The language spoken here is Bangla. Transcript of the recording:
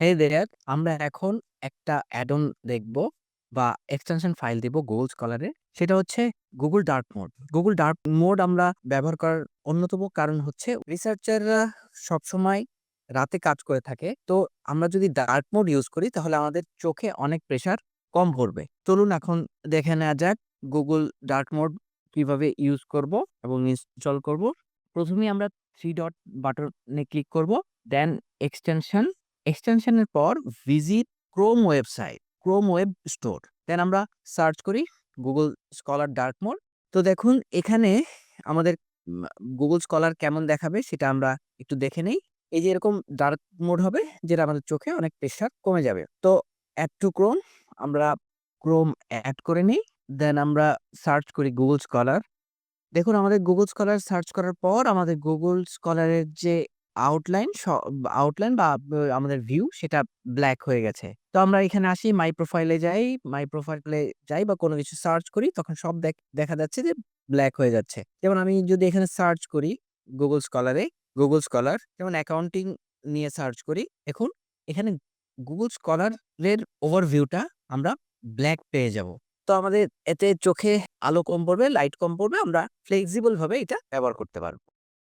এই দেয়ার আমরা এখন একটা অ্যাড-অন দেখব বা এক্সটেনশন ফাইল দিব Scholar এর। সেটা হচ্ছে Google Dark Mode। Google Dark Mode আমরা ব্যবহার করার অন্যতম কারণ হচ্ছে রিসার্চাররা সবসময় রাতে কাজ করে থাকে। তো আমরা যদি ডার্ক মোড ইউজ করি তাহলে আমাদের চোখে অনেক প্রেশার কম পড়বে। চলুন এখন দেখে নেওয়া যাক Google Dark Mode কীভাবে ইউজ করব এবং ইনস্টল করব। প্রথমেই আমরা 3 ডট বাটনে ক্লিক করব। দেন এক্সটেনশন, এক্সটেনশনের পর visit Chrome website, Chrome web store. Then আমরা সার্চ করি গুগল স্কলার Dark Mode। তো দেখুন এখানে আমাদের গুগল স্কলার কেমন দেখাবে সেটা আমরা একটু দেখে নেই। এই যে এরকম ডার্ক মোড হবে যেটা আমাদের চোখে অনেক প্রেশার কমে যাবে। তো অ্যাড টু ক্রোম আমরা ক্রোম অ্যাড করে নিই। দেন আমরা সার্চ করি গুগল স্কলার দেখুন আমাদের গুগল স্কলার সার্চ করার পর আমাদের গুগল স্কলারের যে আউটলাইন আউটলাইন বা আমাদের ভিউ সেটা ব্ল্যাক হয়ে গেছে। তো আমরা এখানে আসি মাই প্রোফাইলে যাই, মাই প্রোফাইলে যাই বা কোনো কিছু সার্চ করি তখন সব দেখ দেখা যাচ্ছে যে ব্ল্যাক হয়ে যাচ্ছে। যেমন আমি যদি এখানে সার্চ করি গুগল স্কলারে, গুগল স্কলার যেমন অ্যাকাউন্টিং নিয়ে সার্চ করি। দেখুন এখানে গুগল এর ওভারভিউটা আমরা ব্ল্যাক পেয়ে যাব। তো আমাদের এতে চোখে আলো কম পড়বে, লাইট কম পড়বে। আমরা ফ্লেক্সিবল ভাবে এটা ব্যবহার করতে পারব।